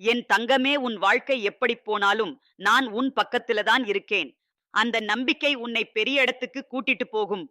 என் தங்கமே உன் வாழ்க்கை எப்படி போனாலும் நான் உன் பக்கத்துல தான் இருக்கேன். அந்த நம்பிக்கை உன்னை பெரிய இடத்துக்கு கூட்டிட்டு போகும்.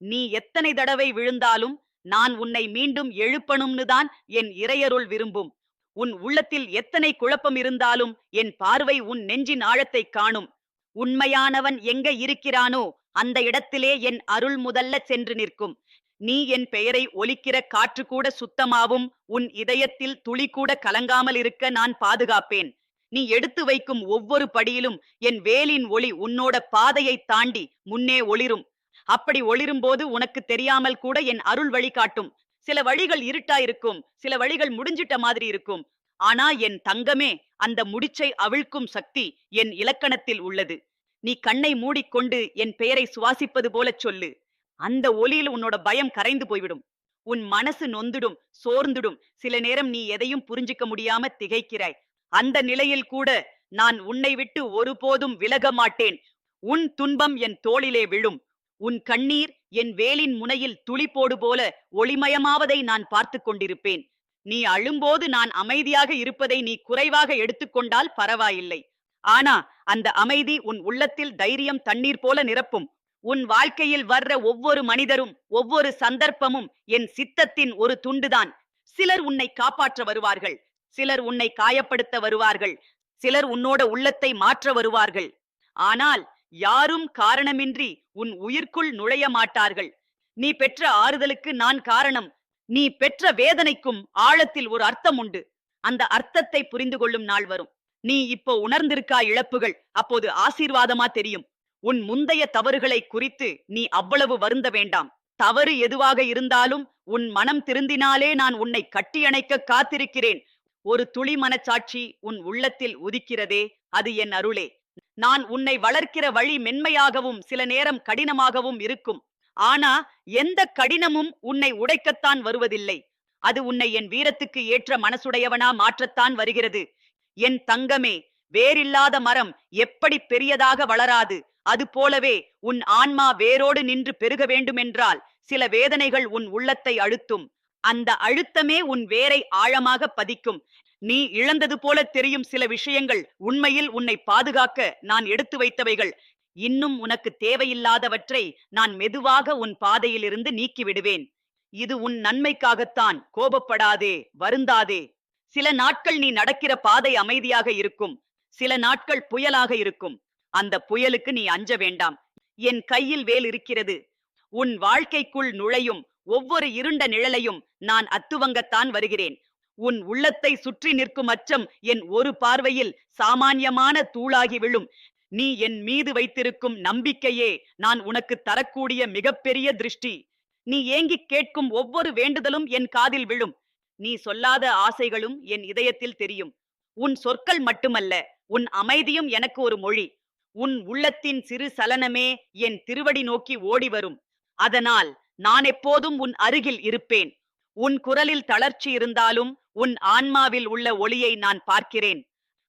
நீ எத்தனை தடவை விழுந்தாலும் நான் உன்னை மீண்டும் எழுப்பணும்னு தான் என் இறையருள் விரும்பும். உன் உள்ளத்தில் எத்தனை குழப்பம் இருந்தாலும் என் பார்வை உன் நெஞ்சின் ஆழத்தை காணும். உண்மையானவன் எங்க இருக்கிறானோ அந்த இடத்திலே என் அருள் முதல்ல சென்று நிற்கும். நீ என் பெயரை ஒலிக்கிற காற்று கூட சுத்தமாவும் உன் இதயத்தில் துளி கூட கலங்காமல் இருக்க நான் பாதுகாப்பேன். நீ எடுத்து வைக்கும் ஒவ்வொரு படியிலும் என் வேலின் ஒளி உன்னோட பாதையை தாண்டி முன்னே ஒளிரும். அப்படி ஒளிரும்போது உனக்கு தெரியாமல் கூட என் அருள் வழிகாட்டும் சில வழிகள் இருட்டா இருக்கும் சில வழிகள் முடிஞ்சிட்ட மாதிரி இருக்கும். ஆனா என் தங்கமே அந்த முடிச்சை அவிழ்க்கும் சக்தி என் இலக்கணத்தில் உள்ளது. நீ கண்ணை மூடிக்கொண்டு என் பெயரை சுவாசிப்பது போலச் சொல்லு. அந்த ஒலியில் உன்னோட பயம் கரைந்து போய்விடும். உன் மனசு நொந்துடும் சோர்ந்துடும். சில நேரம் நீ எதையும் புரிஞ்சிக்க முடியாம திகைக்கிறாய். அந்த நிலையில் கூட நான் உன்னை விட்டு ஒருபோதும் விலக மாட்டேன். உன் துன்பம் என் தோளிலே விழும். உன் கண்ணீர் என் வேலின் முனையில் துளிப்போடு போல ஒளிமயமாவதை நான் பார்த்து கொண்டிருப்பேன். நீ அழும்போது நான் அமைதியாக இருப்பதை நீ குறைவாக எடுத்துக்கொண்டால் பரவாயில்லை. ஆனா அந்த அமைதி உன் உள்ளத்தில் தைரியம் தண்ணீர் போல நிரப்பும். உன் வாழ்க்கையில் வர்ற ஒவ்வொரு மனிதரும் ஒவ்வொரு சந்தர்ப்பமும் என் சித்தத்தின் ஒரு துண்டுதான். சிலர் உன்னை காப்பாற்ற வருவார்கள் சிலர் உன்னை காயப்படுத்த வருவார்கள் சிலர் உன்னோட உள்ளத்தை மாற்ற வருவார்கள். ஆனால் யாரும் காரணமின்றி உன் உயிர்க்குள் நுழைய மாட்டார்கள். நீ பெற்ற ஆறுதலுக்கு நான் காரணம். நீ பெற்ற வேதனைக்கும் ஆழத்தில் ஒரு அர்த்தம் உண்டு. அந்த அர்த்தத்தை புரிந்து கொள்ளும் நாள் வரும். நீ இப்போ உணர்ந்திருக்கா இழப்புகள் அப்போது ஆசீர்வாதமா தெரியும். உன் முந்தைய தவறுகளை குறித்து நீ அவ்வளவு வருந்த வேண்டாம். தவறு எதுவாக இருந்தாலும் உன் மனம் திருந்தினாலே நான் உன்னை கட்டியணைக்க காத்திருக்கிறேன். ஒரு துளி மனச்சாட்சி உன் உள்ளத்தில் உதிக்கிறதே அது என் அருளே. நான் உன்னை வளர்க்கிற வழி மென்மையாகவும் சில நேரம் கடினமாகவும் இருக்கும். ஆனா எந்த கடினமும் உன்னை உடைக்கத்தான் வருவதில்லை. அது உன்னை என் வீரத்துக்கு ஏற்ற மனசுடையவனா மாற்றத்தான் வருகிறது. என் தங்கமே வேறில்லாத மரம் எப்படி பெரியதாக வளராது. அது போலவே உன் ஆன்மா வேரோடு நின்று பெருக வேண்டுமென்றால் சில வேதனைகள் உன் உள்ளத்தை அழுத்தும். அந்த அழுத்தமே உன் வேரை ஆழமாக பதிக்கும். நீ இழந்தது போல தெரியும் சில விஷயங்கள் உண்மையில் உன்னை பாதுகாக்க நான் எடுத்து வைத்தவைகள். இன்னும் உனக்கு தேவையில்லாதவற்றை நான் மெதுவாக உன் பாதையிலிருந்து நீக்கிவிடுவேன். இது உன் நன்மைக்காகத்தான். கோபப்படாதே வருந்தாதே. சில நாட்கள் நீ நடக்கிற பாதை அமைதியாக இருக்கும். சில நாட்கள் புயலாக இருக்கும். அந்த புயலுக்கு நீ அஞ்ச வேண்டாம். என் கையில் வேல் இருக்கிறது. உன் வாழ்க்கைக்குள் நுழையும் ஒவ்வொரு இருண்ட நிழலையும் நான் அத்துவங்கத்தான் வருகிறேன். உன் உள்ளத்தை சுற்றி நிற்கும் அச்சம் என் ஒரு பார்வையில் சாமானியமான தூளாகி விழும். நீ என் மீது வைத்திருக்கும் நம்பிக்கையே நான் உனக்கு தரக்கூடிய மிகப்பெரிய திருஷ்டி. நீ ஏங்கிக் கேட்கும் ஒவ்வொரு வேண்டுதலும் என் காதில் விழும். நீ சொல்லாத ஆசைகளும் என் இதயத்தில் தெரியும். உன் சொற்கள் மட்டுமல்ல உன் அமைதியும் எனக்கு ஒரு மொழி. உன் உள்ளத்தின் சிறு சலனமே என் திருவடி நோக்கி ஓடி வரும் அதனால் நான் எப்போதும் உன் அருகில் இருப்பேன். உன் குரலில் தளர்ச்சி இருந்தாலும் உன் ஆன்மாவில் உள்ள ஒளியை நான் பார்க்கிறேன்.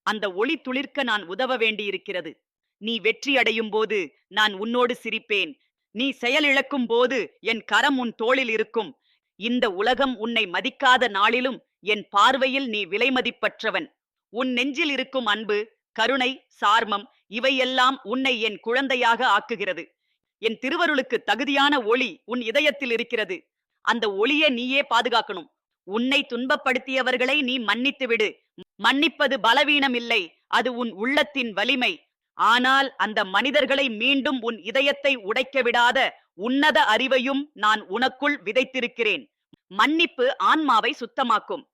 அந்த ஒளி துளிர்க்க நான் உதவ வேண்டியிருக்கிறது. நீ வெற்றி அடையும் போது நான் உன்னோடு சிரிப்பேன். நீ செயலிழக்கும் போது என் கரம் உன் தோளில் இருக்கும். இந்த உலகம் உன்னை மதிக்காத நாளிலும் என் பார்வையில் நீ விலைமதிப்பற்றவன். உன் நெஞ்சில் இருக்கும் அன்பு கருணை சார்மம் இவையெல்லாம் உன்னை என் குழந்தையாக ஆக்குகிறது. என் திருவருளுக்கு தகுதியான ஒளி உன் இதயத்தில் இருக்கிறது. அந்த ஒளியை நீயே பாதுகாக்கணும். உன்னை துன்பப்படுத்தியவர்களை நீ மன்னித்து விடு மன்னிப்பது பலவீனம் இல்லை அது உன் உள்ளத்தின் வலிமை. ஆனால் அந்த மனிதர்களை மீண்டும் உன் இதயத்தை உடைக்க விடாத உன்னத அறிவையும் நான் உனக்குள் விதைத்திருக்கிறேன். மன்னிப்பு ஆன்மாவை சுத்தமாக்கும்.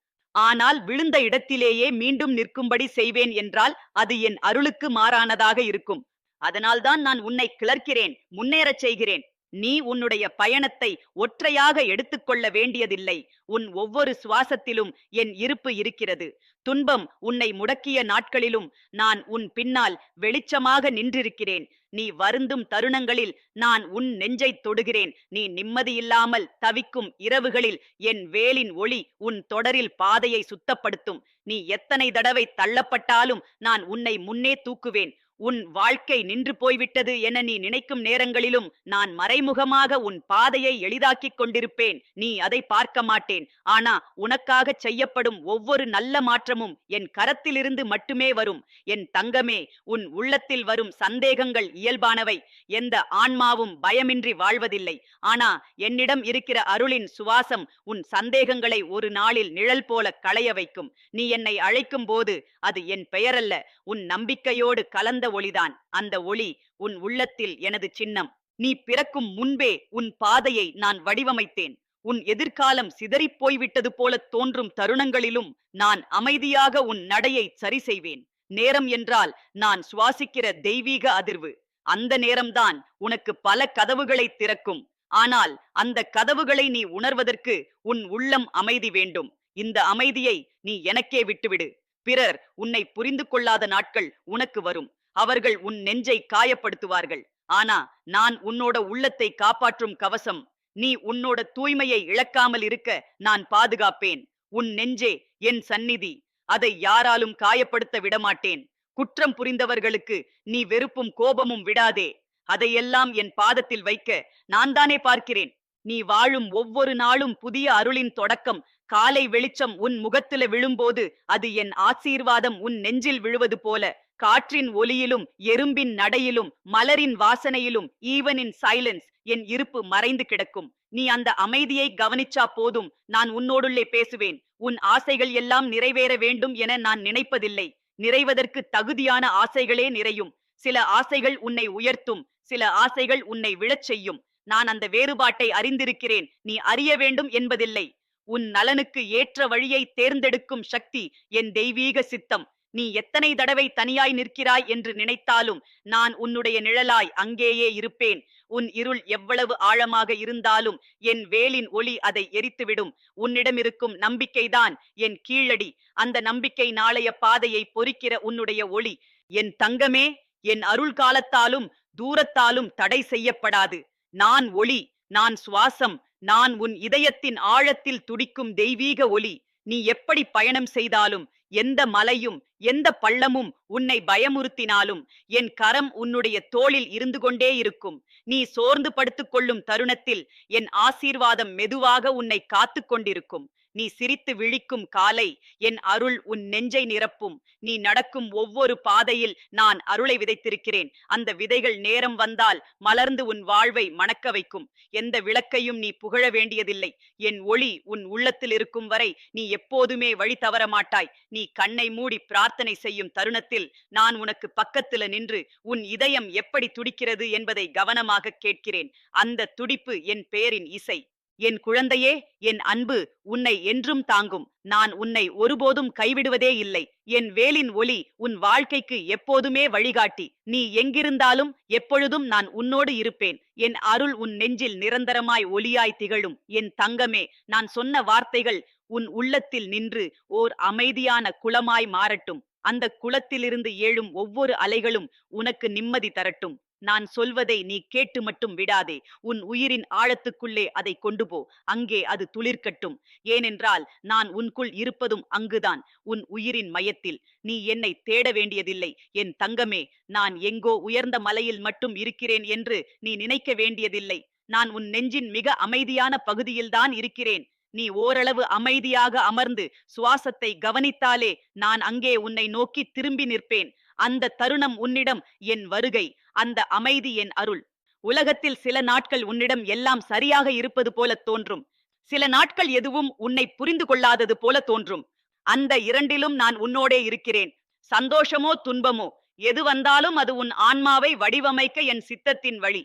ஆனால் விழுந்த இடத்திலேயே மீண்டும் நிற்கும்படி செய்வேன் என்றால் அது என் அருளுக்கு மாறானதாக இருக்கும். அதனால்தான் நான் உன்னை கிளர்க்கிறேன் முன்னேறச் செய்கிறேன். நீ உன்னுடைய பயணத்தை ஒற்றையாக எடுத்துக்கொள்ள வேண்டியதில்லை. உன் ஒவ்வொரு சுவாசத்திலும் என் இருப்பு இருக்கிறது. துன்பம் உன்னை முடக்கிய நாட்களிலும் நான் உன் பின்னால் வெளிச்சமாக நின்றிருக்கிறேன். நீ வருந்தும் தருணங்களில் நான் உன் நெஞ்சை தொடுகிறேன். நீ நிம்மதியில்லாமல் தவிக்கும் இரவுகளில் என் வேலின் ஒளி உன் தொடரில் பாதையை சுத்தப்படுத்தும். நீ எத்தனை தடவை தள்ளப்பட்டாலும் நான் உன்னை முன்னே தூக்குவேன். உன் வாழ்க்கை நின்று போய்விட்டது என நீ நினைக்கும் நேரங்களிலும் நான் மறைமுகமாக உன் பாதையை எளிதாக்கிக் கொண்டிருப்பேன். நீ அதை பார்க்க மாட்டேன். ஆனா உனக்காக செய்யப்படும் ஒவ்வொரு நல்ல மாற்றமும் என் கரத்திலிருந்து மட்டுமே வரும். என் தங்கமே உன் உள்ளத்தில் வரும் சந்தேகங்கள் இயல்பானவை. எந்த ஆன்மாவும் பயமின்றி வாழ்வதில்லை. ஆனா என்னிடம் இருக்கிற அருளின் சுவாசம் உன் சந்தேகங்களை ஒரு நாளில் நிழல் போல களைய வைக்கும். நீ என்னை அழைக்கும் போது அது என் பெயரல்ல. உன் நம்பிக்கையோடு கலந்த ஒளிதான். அந்த ஒளி உன் உள்ளத்தில் எனது சின்னம். நீ பிறக்கும் முன்பே உன் பாதையை நான் வடிவமைத்தேன். உன் எதிர்காலம் சிதறிப் போய்விட்டது போல தோன்றும் தருணங்களிலும் நான் அமைதியாக உன் நடையை சரி செய்வேன். நேரம் என்றால் நான் சுவாசிக்கிற தெய்வீக அதிர்வு. அந்த நேரம்தான் உனக்கு பல கதவுகளை திறக்கும். ஆனால் அந்த கதவுகளை நீ உணர்வதற்கு உன் உள்ளம் அமைதி வேண்டும். இந்த அமைதியை நீ எனக்கே விட்டுவிடு. பிறர் உன்னை புரிந்து கொள்ளாத நாட்கள் உனக்கு வரும். அவர்கள் உன் நெஞ்சை காயப்படுத்துவார்கள். ஆனா நான் உன்னோட உள்ளத்தை காப்பாற்றும் கவசம் நீ உன்னோட தூய்மையை இழக்காமல் இருக்க நான் பாதுகாப்பேன். உன் நெஞ்சே என் சந்நிதி அதை யாராலும் காயப்படுத்த விடமாட்டேன். குற்றம் புரிந்தவர்களுக்கு நீ வெறுப்பும் கோபமும் விடாதே. அதையெல்லாம் என் பாதத்தில் வைக்க நான் தானே பார்க்கிறேன். நீ வாழும் ஒவ்வொரு நாளும் புதிய அருளின் தொடக்கம் காலை வெளிச்சம் உன் முகத்தில விழும்போது அது என் ஆசீர்வாதம் உன் நெஞ்சில் விழுவது போல. காற்றின் ஒலியிலும் எறும்பின் நடையிலும் மலரின் வாசனையிலும் ஈவன் இன் சைலன்ஸ் என் இருப்பு மறைந்து கிடக்கும். நீ அந்த அமைதியை கவனிச்சா போதும். நான் உன்னோடுள்ளே பேசுவேன். உன் ஆசைகள் எல்லாம் நிறைவேற வேண்டும் என நான் நினைப்பதில்லை. நிறைவதற்கு தகுதியான ஆசைகளே நிறையும். சில ஆசைகள் உன்னை உயர்த்தும். சில ஆசைகள் உன்னை விழச் செய்யும். நான் அந்த வேறுபாட்டை அறிந்திருக்கிறேன். நீ அறிய வேண்டும் என்பதில்லை. உன் நலனுக்கு ஏற்ற வழியை தேர்ந்தெடுக்கும் சக்தி என் தெய்வீக சித்தம். நீ எத்தனை தடவை தனியாய் நிற்கிறாய் என்று நினைத்தாலும் நான் உன்னுடைய நிழலாய் அங்கேயே இருப்பேன். உன் இருள் எவ்வளவு ஆழமாக இருந்தாலும் என் வேலின் ஒளி அதை எரித்துவிடும். உன்னிடம் இருக்கும் நம்பிக்கைதான் என் கீழடி. அந்த நம்பிக்கை நாளைய பாதையை பொறிக்கிற உன்னுடைய ஒளி. என் தங்கமே என் அருள் காலத்தாலும் தூரத்தாலும் தடை செய்யப்படாது. நான் ஒளி நான் சுவாசம் நான் உன் இதயத்தின் ஆழத்தில் துடிக்கும் தெய்வீக ஒளி. நீ எப்படி பயணம் செய்தாலும் எந்த மலையும் எந்த பள்ளமும் உன்னை பயமுறுத்தினாலும் என் கரம் உன்னுடைய தோளில் இருந்து கொண்டே இருக்கும். நீ சோர்ந்து படுத்துக் கொள்ளும் தருணத்தில் என் ஆசீர்வாதம் மெதுவாக உன்னை காத்து கொண்டிருக்கும். நீ சிரித்து விழிக்கும் காலை என் அருள் உன் நெஞ்சை நிரப்பும். நீ நடக்கும் ஒவ்வொரு பாதையில் நான் அருளை விதைத்திருக்கிறேன். அந்த விதைகள் நேரம் வந்தால் மலர்ந்து உன் வாழ்வை மணக்க வைக்கும். எந்த விளக்கையும் நீ புகழ வேண்டியதில்லை. என் ஒளி உன் உள்ளத்தில் இருக்கும் வரை நீ எப்போதுமே வழி தவற மாட்டாய். நீ கண்ணை மூடி பிரார்த்தனை செய்யும் தருணத்தில் நான் உனக்கு பக்கத்துல நின்று உன் இதயம் எப்படி துடிக்கிறது என்பதை கவனமாக கேட்கிறேன். அந்த துடிப்பு என் பேரின் இசை. என் குழந்தையே என் அன்பு உன்னை என்றும் தாங்கும். நான் உன்னை ஒருபோதும் கைவிடுவதே இல்லை. என் வேலின் ஒளி உன் வாழ்க்கைக்கு எப்போதுமே வழிகாட்டி. நீ எங்கிருந்தாலும் எப்பொழுதும் நான் உன்னோடு இருப்பேன். என் அருள் உன் நெஞ்சில் நிரந்தரமாய் ஒளியாய் திகழும். என் தங்கமே நான் சொன்ன வார்த்தைகள் உன் உள்ளத்தில் நின்று ஓர் அமைதியான குளமாய் மாறட்டும். அந்த குளத்திலிருந்து ஏழும் ஒவ்வொரு அலைகளும் உனக்கு நிம்மதி தரட்டும். நான் சொல்வதை நீ கேட்டு மட்டும் விடாதே. உன் உயிரின் ஆழத்துக்குள்ளே அதை கொண்டு போ. அங்கே அது துளிர்க்கட்டும். ஏனென்றால் நான் உன்குள் இருப்பதும் அங்குதான் உன் உயிரின் மையத்தில். நீ என்னை தேட வேண்டியதில்லை. என் தங்கமே நான் எங்கோ உயர்ந்த மலையில் மட்டும் இருக்கிறேன் என்று நீ நினைக்க வேண்டியதில்லை. நான் உன் நெஞ்சின் மிக அமைதியான பகுதியில்தான் இருக்கிறேன். நீ ஓரளவு அமைதியாக அமர்ந்து சுவாசத்தை கவனித்தாலே நான் அங்கே உன்னை நோக்கி திரும்பி நிற்பேன். அந்த தருணம் உன்னிடம் என் வருகை. அந்த அமைதி என் அருள். உலகத்தில் சில நாட்கள் உன்னிடம் எல்லாம் சரியாக இருப்பது போல தோன்றும். சில நாட்கள் எதுவும் உன்னை புரிந்து கொள்ளாதது போல தோன்றும். அந்த இரண்டிலும் நான் உன்னோடே இருக்கிறேன். சந்தோஷமோ துன்பமோ எது வந்தாலும் அது உன் ஆன்மாவை வடிவமைக்க என் சித்தத்தின் வழி.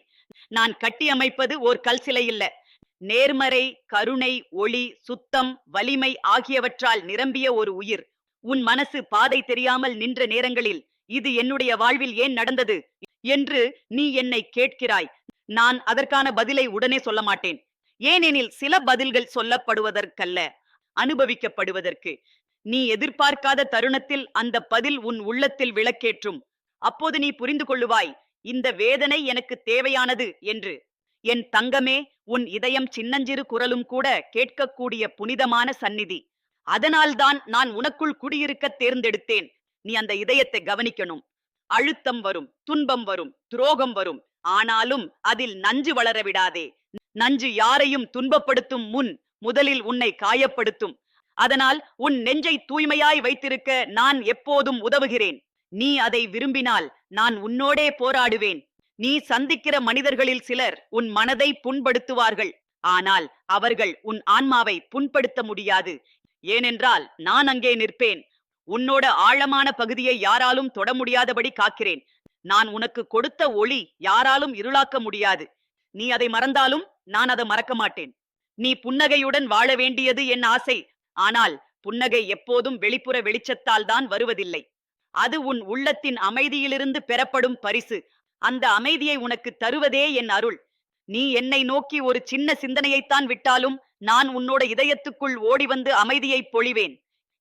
நான் கட்டியமைப்பது ஓர் கல் சிலை இல்ல நேர்மறை கருணை ஒளி சுத்தம் வலிமை ஆகியவற்றால் நிரம்பிய ஒரு உயிர். உன் மனசு பாதை தெரியாமல் நின்ற நேரங்களில் இது என்னுடைய வாழ்வில் ஏன் நடந்தது? என்று நீ என்னை கேட்கிறாய். நான் அதற்கான பதிலை உடனே சொல்ல மாட்டேன். ஏனெனில் சில பதில்கள் சொல்லப்படுவதற்கல்ல அனுபவிக்கப்படுவதற்கு. நீ எதிர்பார்க்காத தருணத்தில் அந்த பதில் உன் உள்ளத்தில் விளக்கேற்றும். அப்போது நீ புரிந்து கொள்ளுவாய் இந்த வேதனை எனக்கு தேவையானது என்று. என் தங்கமே உன் இதயம் சின்னஞ்சிறு குரலும் கூட கேட்கக்கூடிய புனிதமான சந்நிதி. அதனால்தான் நான் உனக்குள் குடியிருக்க தேர்ந்தெடுத்தேன். நீ அந்த இதயத்தை கவனிக்கணும். அழுத்தம் வரும் துன்பம் வரும் துரோகம் வரும். ஆனாலும் அதில் நஞ்சு வளர விடாதே. நஞ்சு யாரையும் துன்பப்படுத்தும் முன் முதலில் உன்னை காயப்படுத்தும். அதனால் உன் நெஞ்சை தூய்மையாய் வைத்திருக்க நான் எப்போதும் உதவுகிறேன். நீ அதை விரும்பினால் நான் உன்னோடே போராடுவேன். நீ சந்திக்கிற மனிதர்களில் சிலர் உன் மனதை புண்படுத்துவார்கள். ஆனால் அவர்கள் உன் ஆன்மாவை புண்படுத்த முடியாது. ஏனென்றால் நான் அங்கே நிற்பேன். உன்னோட ஆழமான பகுதியை யாராலும் தொட முடியாதபடி காக்கிறேன். நான் உனக்கு கொடுத்த ஒளி யாராலும் இருளாக்க முடியாது. நீ அதை மறந்தாலும் நான் அதை மறக்க மாட்டேன். நீ புன்னகையுடன் வாழ வேண்டியது என் ஆசை. ஆனால் புன்னகை எப்போதும் வெளிப்புற வெளிச்சத்தால் தான் வருவதில்லை. அது உன் உள்ளத்தின் அமைதியிலிருந்து பெறப்படும் பரிசு. அந்த அமைதியை உனக்கு தருவதே என் அருள். நீ என்னை நோக்கி ஒரு சின்ன சிந்தனையைத்தான் விட்டாலும் நான் உன்னோட இதயத்துக்குள் ஓடி வந்து அமைதியை பொழிவேன்.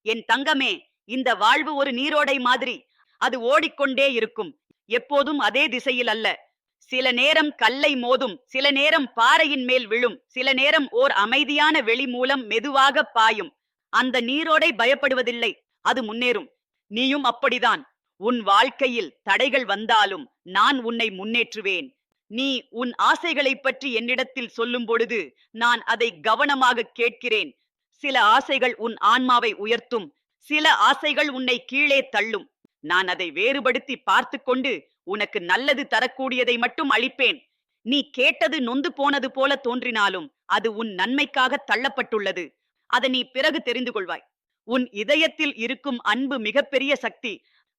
என் தங்கமே இந்த வாழ்வு ஒரு நீரோடை மாதிரி. அது ஓடிக்கொண்டே இருக்கும். எப்போதும் அதே திசையில் அல்ல. சில நேரம் கல்லை மோதும் சில நேரம் பாறையின் மேல் விழும் சில நேரம் ஓர் அமைதியான வெளி மூலம் மெதுவாக பாயும். அந்த நீரோடை பயப்படுவதில்லை அது முன்னேறும். நீயும் அப்படிதான் உன் வாழ்க்கையில் தடைகள் வந்தாலும் நான் உன்னை முன்னேற்றுவேன். நீ உன் ஆசைகளைப் பற்றி என்னிடத்தில் சொல்லும் பொழுது நான் அதை கவனமாக கேட்கிறேன். சில ஆசைகள் உன் ஆன்மாவை உயர்த்தும். சில ஆசைகள் உன்னை கீழே தள்ளும். நான் அதை வேறுபடுத்தி பார்த்து கொண்டு உனக்கு நல்லது தரக்கூடியதை மட்டும் அளிப்பேன். நீ கேட்டது நொந்து போனது போல தோன்றினாலும் அது உன் நன்மைக்காக தள்ளப்பட்டுள்ளது. அதை நீ பிறகு தெரிந்து கொள்வாய். உன் இதயத்தில் இருக்கும் அன்பு மிகப்பெரிய சக்தி.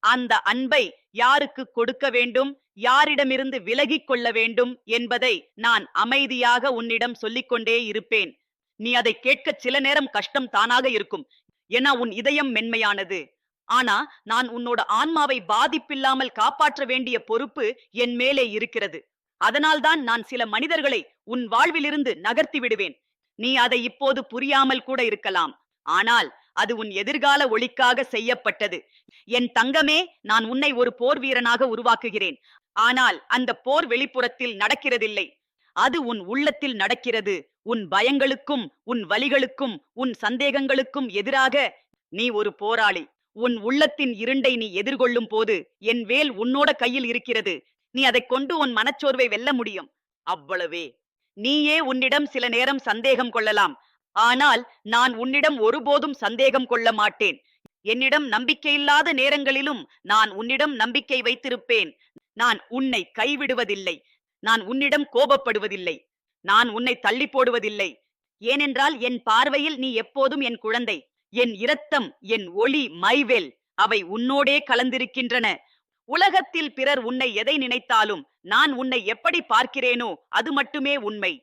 அந்த அன்பை யாருக்கு கொடுக்க வேண்டும் யாரிடமிருந்து விலகிக் கொள்ள வேண்டும் என்பதை நான் அமைதியாக உன்னிடம் சொல்லிக்கொண்டே இருப்பேன். நீ அதை கேட்க சில நேரம் கஷ்டம் தானாக இருக்கும். ஏன்னா உன் இதயம் மென்மையானது. ஆனா நான் உன்னோட ஆன்மாவை பாதிப்பில்லாமல் காப்பாற்ற வேண்டிய பொறுப்பு என் மேலே இருக்கிறது. அதனால்தான் நான் சில மனிதர்களை உன் வாழ்விலிருந்து நகர்த்தி விடுவேன். நீ அதை இப்போது புரியாமல் கூட இருக்கலாம். ஆனால் அது உன் எதிர்கால ஒளிக்காக செய்யப்பட்டது. என் தங்கமே நான் உன்னை ஒரு போர் வீரனாக உருவாக்குகிறேன். ஆனால் அந்த போர் வெளிப்புறத்தில் நடக்கிறதில்லை. அது உன் உள்ளத்தில் நடக்கிறது. உன் பயங்களுக்கும் உன் வலிகளுக்கும் உன் சந்தேகங்களுக்கும் எதிராக நீ ஒரு போராளி. உன் உள்ளத்தின் இருண்டை நீ எதிர்கொள்ளும் போது என் வேல் உன்னோட கையில் இருக்கிறது. நீ அதைக் கொண்டு உன் மனச்சோர்வை வெல்ல முடியும். அவ்வளவே. நீயே உன்னிடம் சில நேரம் சந்தேகம் கொள்ளலாம். ஆனால் நான் உன்னிடம் ஒருபோதும் சந்தேகம் கொள்ள மாட்டேன். என்னிடம் நம்பிக்கையில்லாத நேரங்களிலும் நான் உன்னிடம் நம்பிக்கை வைத்திருப்பேன். நான் உன்னை கைவிடுவதில்லை. நான் உன்னிடம் கோபப்படுவதில்லை. நான் உன்னை தள்ளி போடுவதில்லை. ஏனென்றால் என் பார்வையில் நீ எப்போதும் என் குழந்தை. என் இரத்தம் என் ஒளி மைவேல் அவை உன்னோடே கலந்திருக்கின்றன. உலகத்தில் பிறர் உன்னை எதை நினைத்தாலும் நான் உன்னை எப்படி பார்க்கிறேனோ அது மட்டுமே உண்மை.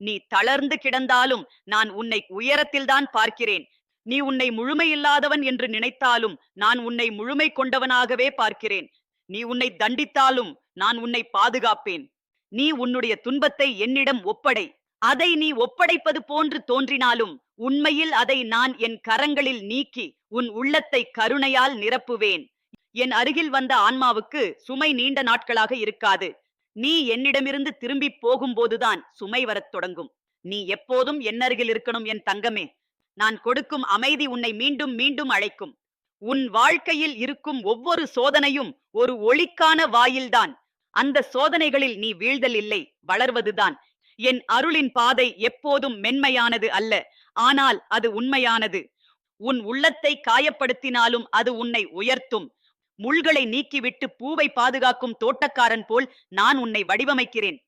நீ தளர்ந்து கிடந்தாலும் நான் உன்னை உயரத்தில்தான் பார்க்கிறேன். நீ உன்னை முழுமையில்லாதவன் என்று நினைத்தாலும் நான் உன்னை முழுமை கொண்டவனாகவே பார்க்கிறேன். நீ உன்னை தண்டித்தாலும் நான் உன்னை பாதுகாப்பேன். நீ உன்னுடைய துன்பத்தை என்னிடம் ஒப்படை. அதை நீ ஒப்படைப்பது போன்று தோன்றினாலும் உண்மையில் அதை நான் என் கரங்களில் நீக்கி உன் உள்ளத்தை கருணையால் நிரப்புவேன். என் அருகில் வந்த ஆன்மாவுக்கு சுமை நீண்ட நாட்களாக இருக்காது. நீ என்னிடமிருந்து திரும்பி போகும்போதுதான் சுமை வரத் தொடங்கும். நீ எப்போதும் என் அருகில் இருக்கணும் என் தங்கமே. நான் கொடுக்கும் அமைதி உன்னை மீண்டும் மீண்டும் அழைக்கும். உன் வாழ்க்கையில் இருக்கும் ஒவ்வொரு சோதனையும் ஒரு ஒளிக்கான வாயில்தான். அந்த சோதனைகளில் நீ வீழ்தல் இல்லை வளர்வதுதான். என் அருளின் பாதை எப்போதும் மென்மையானது அல்ல ஆனால் அது உண்மையானது. உன் உள்ளத்தை காயப்படுத்தினாலும் அது உன்னை உயர்த்தும். முள்களை நீக்கிவிட்டு பூவை பாதுகாக்கும் தோட்டக்காரன் போல் நான் உன்னை வடிவமைக்கிறேன்.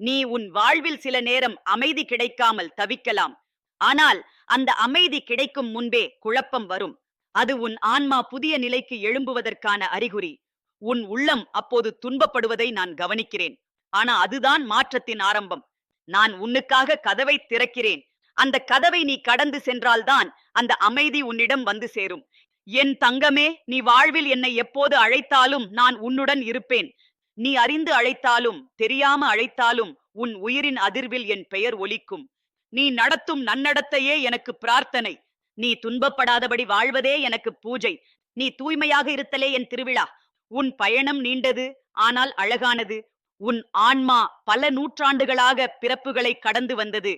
நீ உன் வாழ்வில் சில நேரம் அமைதி கிடைக்காமல் தவிக்கலாம். ஆனால் அந்த அமைதி கிடைக்கும் முன்பே குழப்பம் வரும். அது உன் ஆன்மா புதிய நிலைக்கு எழும்புவதற்கான அறிகுறி. உன் உள்ளம் அப்போது துன்பப்படுவதை நான் கவனிக்கிறேன். ஆனா அதுதான் மாற்றத்தின் ஆரம்பம். நான் உன்னுக்காக கதவை திறக்கிறேன். அந்த கதவை நீ கடந்து சென்றால்தான் அந்த அமைதி உன்னிடம் வந்து சேரும். என் தங்கமே நீ வாழ்வில் என்னை எப்போது அழைத்தாலும் நான் உன்னுடன் இருப்பேன். நீ அறிந்து அழைத்தாலும் தெரியாம அழைத்தாலும் உன் உயிரின் அதிர்வில் என் பெயர் ஒலிக்கும். நீ நடத்தும் நன்னடத்தையே எனக்கு பிரார்த்தனை. நீ துன்பப்படாதபடி வாழ்வதே எனக்கு பூஜை. நீ தூய்மையாக இருத்தலே என் திருவிழா. உன் பயணம் நீண்டது ஆனால் அழகானது. உன் ஆன்மா பல நூற்றாண்டுகளாக பிறப்புகளை கடந்து வந்தது.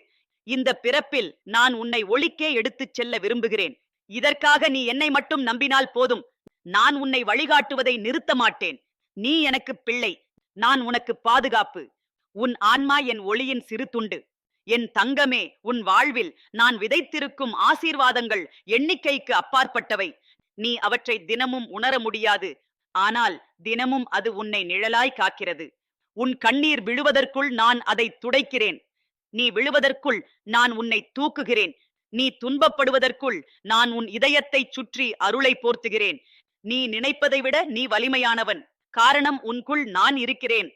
இந்த பிறப்பில் நான் உன்னை ஒளிக்கே எடுத்துச் செல்ல விரும்புகிறேன். இதற்காக நீ என்னை மட்டும் நம்பினால் போதும். நான் உன்னை வழிகாட்டுவதை நிறுத்த மாட்டேன். நீ எனக்கு பிள்ளை. நான் உனக்கு பாதுகாப்பு. உன் ஆன்மா என் ஒளியின் சிறு துண்டு. என் தங்கமே உன் வாழ்வில் நான் விதைத்திருக்கும் ஆசீர்வாதங்கள் எண்ணிக்கைக்கு அப்பாற்பட்டவை. நீ அவற்றை தினமும் உணர முடியாது. ஆனால் தினமும் அது உன்னை நிழலாய் காக்கிறது. உன் கண்ணீர் விழுவதற்குள் நான் அதை துடைக்கிறேன். நீ விழுவதற்குள் நான் உன்னை தூக்குகிறேன். நீ துன்பப்படுவதற்குள் நான் உன் இதயத்தைச் சுற்றி அருளை போர்த்துகிறேன். நீ நினைப்பதை விட நீ வலிமையானவன். காரணம் உன்குள் நான் இருக்கிறேன்.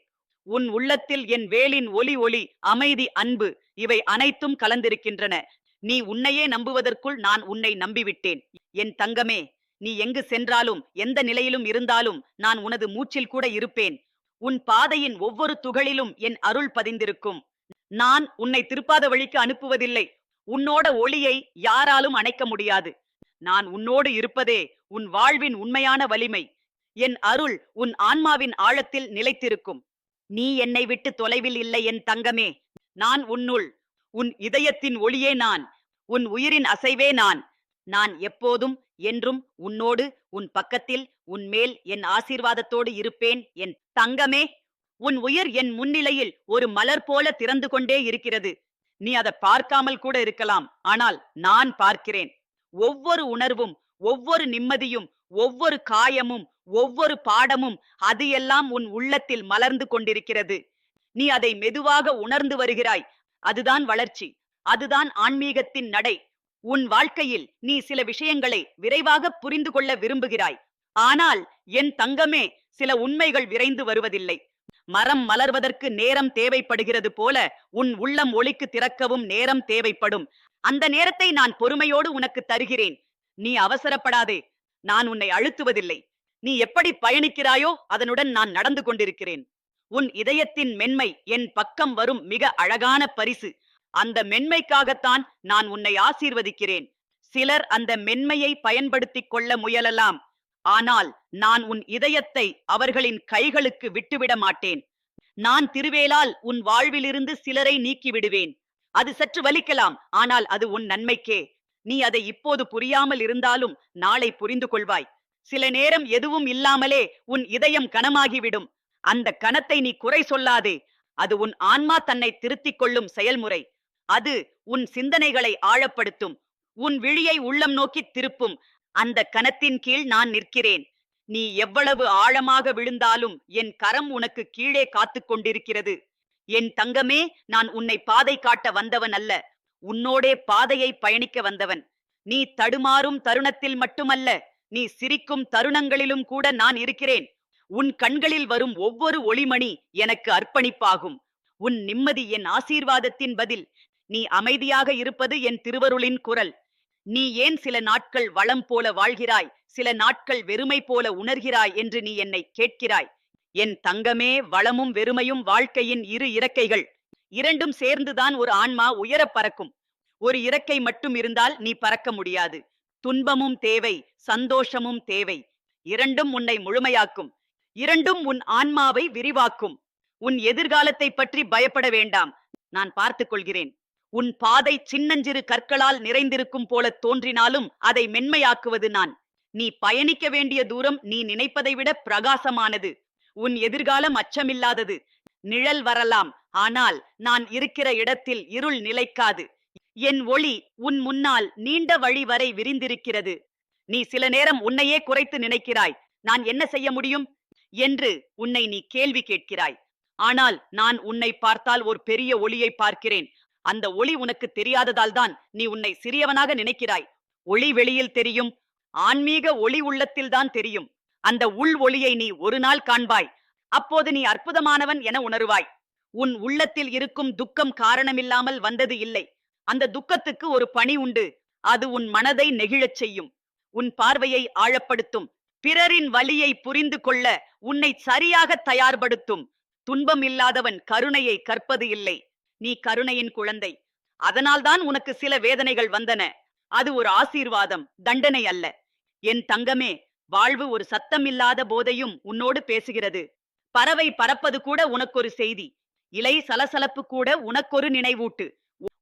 உன் உள்ளத்தில் என் வேலின் ஒலி ஒளி அமைதி அன்பு இவை அனைத்தும் கலந்திருக்கின்றன. நீ உன்னையே நம்புவதற்குள் நான் உன்னை நம்பிவிட்டேன். என் தங்கமே நீ எங்கு சென்றாலும் எந்த நிலையிலும் இருந்தாலும் நான் உனது மூச்சில் கூட இருப்பேன். உன் பாதையின் ஒவ்வொரு துகளிலும் என் அருள் பதிந்திருக்கும். நான் உன்னை திருப்பாத வழிக்கு அனுப்புவதில்லை. உன்னோட ஒளியை யாராலும் அணைக்க முடியாது. நான் உன்னோடு இருப்பதே உன் வாழ்வின் உண்மையான வலிமை. என் அருள் உன் ஆன்மாவின் ஆழத்தில் நிலைத்திருக்கும். நீ என்னை விட்டு தொலைவில் இல்லை என் தங்கமே. நான் உன்னுள் உன் இதயத்தின் ஒளியே நான். உன் உயிரின் அசைவே நான். நான் எப்போதும் என்றும் உன்னோடு உன் பக்கத்தில் உன் மேல் என் ஆசீர்வாதத்தோடு இருப்பேன் என் தங்கமே. உன் உயிர் என் முன்னிலையில் ஒரு மலர் போல திறந்து கொண்டே இருக்கிறது. நீ அதை பார்க்காமல் கூட இருக்கலாம். ஆனால் நான் பார்க்கிறேன். ஒவ்வொரு உணர்வும் ஒவ்வொரு நிம்மதியும் ஒவ்வொரு காயமும் ஒவ்வொரு பாடமும் அது எல்லாம் உன் உள்ளத்தில் மலர்ந்து கொண்டிருக்கிறது. நீ அதை மெதுவாக உணர்ந்து வருகிறாய். அதுதான் வளர்ச்சி. அதுதான் ஆன்மீகத்தின் நடை. உன் வாழ்க்கையில் நீ சில விஷயங்களை விரைவாக புரிந்து கொள்ள விரும்புகிறாய். ஆனால் என் தங்கமே சில உண்மைகள் விரைந்து வருவதில்லை. மரம் மலர்வதற்கு நேரம் தேவைப்படுகிறது போல உன் உள்ளம் ஒளிக்கு திறக்கவும் நேரம் தேவைப்படும். அந்த நேரத்தை நான் பொறுமையோடு உனக்கு தருகிறேன். நீ அவசரப்படாதே. நான் உன்னை அழுத்துவதில்லை. நீ எப்படி பயணிக்கிறாயோ அதனுடன் நான் நடந்து கொண்டிருக்கிறேன். உன் இதயத்தின் மென்மை என் பக்கம் வரும் மிக அழகான பரிசு. அந்த மென்மைக்காகத்தான் நான் உன்னை ஆசீர்வதிக்கிறேன். சிலர் அந்த மென்மையை பயன்படுத்திக் கொள்ள முயலலாம். ஆனால் நான் உன் இதயத்தை அவர்களின் கைகளுக்கு விட்டுவிட மாட்டேன். நான் திருவேலால் உன் வாழ்விலிருந்து சிலரை நீக்கி விடுவேன் அது சற்று வலிக்கலாம் ஆனால் அது உன் நன்மைக்கே. நீ அதை இப்போது புரியாமல் இருந்தாலும் நாளை புரிந்து கொள்வாய். சில நேரம் எதுவும் இல்லாமலே உன் இதயம் கனமாகிவிடும். அந்த கணத்தை நீ குறை சொல்லாதே. அது உன் ஆன்மா தன்னை திருத்திக் கொள்ளும் செயல்முறை. அது உன் சிந்தனைகளை ஆழப்படுத்தும். உன் விழியை உள்ளம் நோக்கி திருப்பும். அந்த கணத்தின் கீழ் நான் நிற்கிறேன். நீ எவ்வளவு ஆழமாக விழுந்தாலும் என் கரம் உனக்கு கீழே காத்துக் கொண்டிருக்கிறது. என் தங்கமே நான் உன்னை பாதை காட்ட வந்தவன் அல்ல. உன்னோடே பாதையை பயணிக்க வந்தவன். நீ தடுமாறும் தருணத்தில் மட்டுமல்ல நீ சிரிக்கும் தருணங்களிலும் கூட நான் இருக்கிறேன். உன் கண்களில் வரும் ஒவ்வொரு ஒளிமணி எனக்கு அர்ப்பணிப்பாகும். உன் நிம்மதி என் ஆசீர்வாதத்தின் பதில். நீ அமைதியாக இருப்பது என் திருவருளின் குரல். நீ ஏன் சில நாட்கள் வளம் போல வாழ்கிறாய்? சில நாட்கள் வெறுமை போல உணர்கிறாய் என்று நீ என்னை கேட்கிறாய்? என் தங்கமே வளமும் வெறுமையும் வாழ்க்கையின் இரு இறக்கைகள். இரண்டும் சேர்ந்துதான் ஒரு ஆன்மா உயரப் பறக்கும். ஒரு இறக்கை மட்டும் இருந்தால் நீ பறக்க முடியாது. துன்பமும் தேவை சந்தோஷமும் தேவை. இரண்டும் உன்னை முழுமையாக்கும். இரண்டும் உன் ஆன்மாவை விரிவாக்கும். உன் எதிர்காலத்தை பற்றி பயப்பட வேண்டாம். நான் பார்த்துக் கொள்கிறேன். உன் பாதை சின்னஞ்சிறு கற்களால் நிறைந்திருக்கும் போல தோன்றினாலும் அதை மென்மையாக்குவது நான். நீ பயணிக்க வேண்டிய தூரம் நீ நினைப்பதை விட பிரகாசமானது. உன் எதிர்காலம் அச்சமில்லாதது. நிழல் வரலாம். ஆனால் நான் இருக்கிற இடத்தில் இருள் நிலைக்காது. என் ஒளி உன் முன்னால் நீண்ட வழி வரை விரிந்திருக்கிறது. நீ சில நேரம் உன்னையே குறைத்து நினைக்கிறாய். நான் என்ன செய்ய முடியும்? என்று உன்னை நீ கேள்வி கேட்கிறாய். ஆனால் நான் உன்னை பார்த்தால் ஒரு பெரிய ஒளியை பார்க்கிறேன். அந்த ஒளி உனக்கு தெரியாததால் தான் நீ உன்னை சிறியவனாக நினைக்கிறாய். ஒளி வெளியில் தெரியும் ஆன்மீக ஒளி உள்ளத்தில்தான் தெரியும். அந்த உள் ஒளியை நீ ஒரு நாள் காண்பாய். அப்போது நீ அற்புதமானவன் என உணருவாய். உன் உள்ளத்தில் இருக்கும் துக்கம் காரணமில்லாமல் வந்தது இல்லை. அந்த துக்கத்துக்கு ஒரு பணி உண்டு. அது உன் மனதை நெகிழச் செய்யும். உன் பார்வையை ஆழப்படுத்தும். பிறரின் வழியை புரிந்து கொள்ள உன்னை சரியாக தயார்படுத்தும். துன்பம் இல்லாதவன் கருணையை கற்பது இல்லை. நீ கருணையின் குழந்தை. அதனால்தான் உனக்கு சில வேதனைகள் வந்தன. அது ஒரு ஆசீர்வாதம் தண்டனை அல்ல. என் தங்கமே வாழ்வு ஒரு சத்தம் இல்லாத போதையும் உன்னோடு பேசுகிறது. பறவை பறப்பது கூட உனக்கொரு செய்தி. இலை சலசலப்பு கூட உனக்கொரு நினைவூட்டு.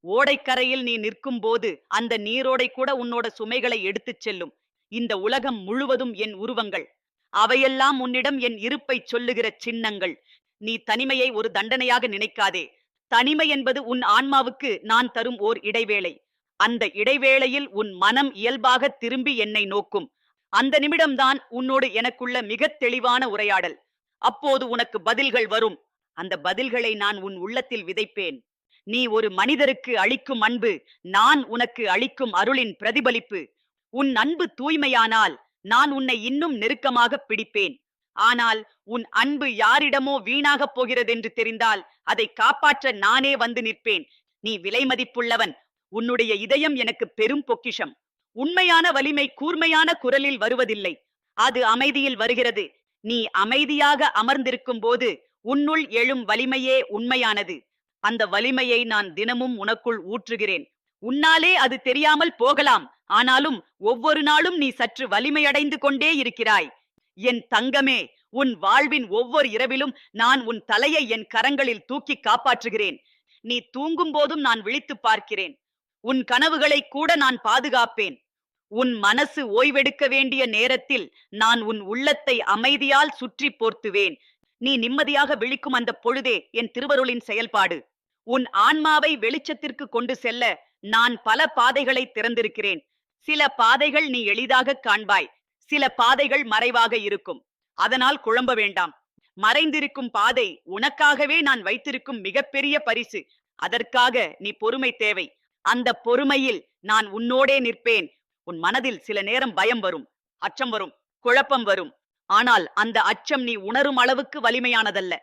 ஓடைக்கரையில் நீ நிற்கும் போது அந்த நீரோடை கூட உன்னோட சுமைகளை எடுத்துச் செல்லும். இந்த உலகம் முழுவதும் என் உருவங்கள். அவையெல்லாம் உன்னிடம் என் இருப்பை சொல்லுகிற சின்னங்கள். நீ தனிமையை ஒரு தண்டனையாக நினைக்காதே. தனிமை என்பது உன் ஆன்மாவுக்கு நான் தரும் ஓர் இடைவேளை. அந்த இடைவேளையில் உன் மனம் இயல்பாக திரும்பி என்னை நோக்கும். அந்த நிமிடம்தான் உன்னோடு எனக்குள்ள மிகத் தெளிவான உரையாடல். அப்போது உனக்கு பதில்கள் வரும். அந்த பதில்களை நான் உன் உள்ளத்தில் விதைப்பேன். நீ ஒரு மனிதருக்கு அளிக்கும் அன்பு நான் உனக்கு அளிக்கும் அருளின் பிரதிபலிப்பு. உன் அன்பு தூய்மையானால் நான் உன்னை இன்னும் நெருக்கமாக பிடிப்பேன். ஆனால் உன் அன்பு யாரிடமோ வீணாகப் போகிறதென்று தெரிந்தால் அதை காப்பாற்ற நானே வந்து நிற்பேன். நீ விலை மதிப்புள்ளவன். உன்னுடைய இதயம் எனக்கு பெரும் பொக்கிஷம். உண்மையான வலிமை கூர்மையான குரலில் வருவதில்லை. அது அமைதியில் வருகிறது. நீ அமைதியாக அமர்ந்திருக்கும் போது உன்னுள் எழும் வலிமையே உண்மையானது. அந்த வலிமையை நான் தினமும் உனக்குள் ஊற்றுகிறேன். உன்னாலே அது தெரியாமல் போகலாம். ஆனாலும் ஒவ்வொரு நாளும் நீ சற்று வலிமையடைந்து கொண்டே இருக்கிறாய். என் தங்கமே உன் வாழ்வின் ஒவ்வொரு இரவிலும் நான் உன் தலையை என் கரங்களில் தூக்கி காப்பாற்றுகிறேன். நீ தூங்கும் போதும் நான் விழித்துப் பார்க்கிறேன். உன் கனவுகளை கூட நான் பாதுகாப்பேன். உன் மனசு ஓய்வெடுக்க வேண்டிய நேரத்தில் நான் உன் உள்ளத்தை அமைதியால் சுற்றி போர்த்துவேன். நீ நிம்மதியாக விழிக்கும் அந்த பொழுதே என் திருவருளின் செயல்பாடு. உன் ஆன்மாவை வெளிச்சத்திற்கு கொண்டு செல்ல நான் பல பாதைகளை திறந்திருக்கிறேன். சில பாதைகள் நீ எளிதாக காண்பாய். சில பாதைகள் மறைவாக இருக்கும். அதனால் குழம்ப வேண்டாம். மறைந்திருக்கும் பாதை உனக்காகவே நான் வைத்திருக்கும் மிகப்பெரிய பரிசு. அதற்காக நீ பொறுமை தேவை. அந்த பொறுமையில் நான் உன்னோடே நிற்பேன். உன் மனதில் சில நேரம் பயம் வரும். அச்சம் வரும். குழப்பம் வரும். ஆனால் அந்த அச்சம் நீ உணரும் அளவுக்கு வலிமையானதல்ல.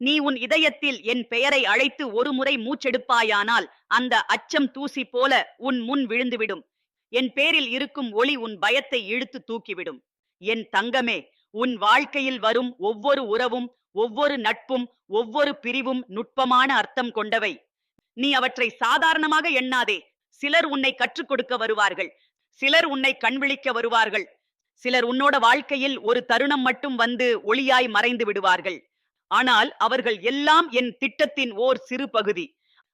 நீ உன் இதயத்தில் என் பெயரை அழைத்து ஒரு முறை மூச்செடுப்பாயானால் அந்த அச்சம் தூசி போல உன் முன் விழுந்துவிடும். என் பேரில் இருக்கும் ஒளி உன் பயத்தை இழுத்து தூக்கிவிடும். என் தங்கமே உன் வாழ்க்கையில் வரும் ஒவ்வொரு உறவும் ஒவ்வொரு நட்பும் ஒவ்வொரு பிரிவும் நுட்பமான அர்த்தம் கொண்டவை. நீ அவற்றை சாதாரணமாக எண்ணாதே. சிலர் உன்னை கற்றுக் கொடுக்க வருவார்கள். சிலர் உன்னை கண்விழிக்க வருவார்கள். சிலர் உன்னோட வாழ்க்கையில் ஒரு தருணம் மட்டும் வந்து ஒளியாய் மறைந்து விடுவார்கள். ஆனால் அவர்கள் எல்லாம் என் திட்டத்தின் ஓர் சிறு பகுதி.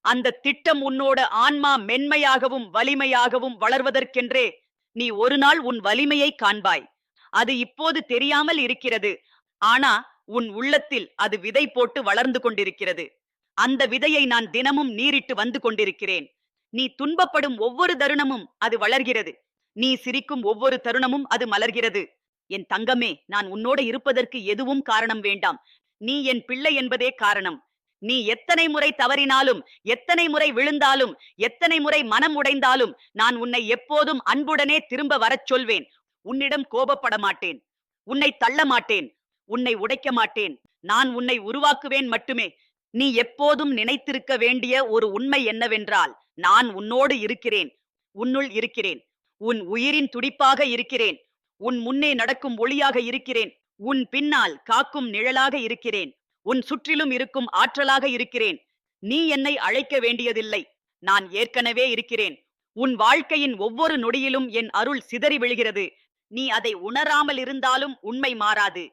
அந்த திட்டம் உன்னோட ஆன்மா மென்மையாகவும் வலிமையாகவும் வளர்வதற்கென்றே நீ ஒரு நாள் உன் வலிமையை காண்பாய். அது இப்போது தெரியாமல் இருக்கிறது. ஆனா உன் உள்ளத்தில் அது விதை போட்டு வளர்ந்து கொண்டிருக்கிறது. அந்த விதையை நான் தினமும் நீரிட்டு வந்து கொண்டிருக்கிறேன். நீ துன்பப்படும் ஒவ்வொரு தருணமும் அது வளர்கிறது. நீ சிரிக்கும் ஒவ்வொரு தருணமும் அது மலர்கிறது. என் தங்கமே நான் உன்னோடு இருப்பதற்கு எதுவும் காரணம் வேண்டாம். நீ என் பிள்ளை என்பதே காரணம். நீ எத்தனை முறை தவறினாலும் எத்தனை முறை விழுந்தாலும் எத்தனை முறை மனம் உடைந்தாலும் நான் உன்னை எப்போதும் அன்புடனே திரும்ப வரச் சொல்வேன். உன்னிடம் கோபப்பட மாட்டேன். உன்னை தள்ள மாட்டேன். உன்னை உடைக்க மாட்டேன். நான் உன்னை உருவாக்குவேன் மட்டுமே. நீ எப்போதும் நினைத்திருக்க வேண்டிய ஒரு உண்மை என்னவென்றால் நான் உன்னோடு இருக்கிறேன். உன்னுள் இருக்கிறேன். உன் உயிரின் துடிப்பாக இருக்கிறேன். உன் முன்னே நடக்கும் ஒளியாக இருக்கிறேன். உன் பின்னால் காக்கும் நிழலாக இருக்கிறேன். உன் சுற்றிலும் இருக்கும் ஆற்றலாக இருக்கிறேன். நீ என்னை அழைக்க வேண்டியதில்லை. நான் ஏற்கனவே இருக்கிறேன். உன் வாழ்க்கையின் ஒவ்வொரு நொடியிலும் என் அருள் சிதறி விழுகிறது. நீ அதை உணராமல் இருந்தாலும் உண்மை மாறாது.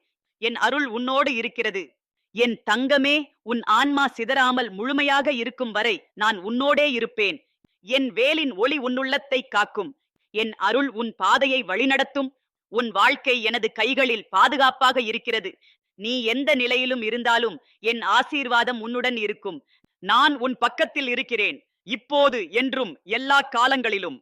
என் அருள் உன்னோடு இருக்கிறது. என் தங்கமே உன் ஆன்மா சிதறாமல் முழுமையாக இருக்கும் வரை நான் உன்னோடே இருப்பேன். என் வேலின் ஒளி உன்னுள்ளத்தை காக்கும். என் அருள் உன் பாதையை வழிநடத்தும். உன் வாழ்க்கை எனது கைகளில் பாதுகாப்பாக இருக்கிறது. நீ எந்த நிலையிலும் இருந்தாலும் என் ஆசீர்வாதம் உன்னுடன் இருக்கும். நான் உன் பக்கத்தில் இருக்கிறேன். இப்போது என்றும் எல்லா காலங்களிலும்.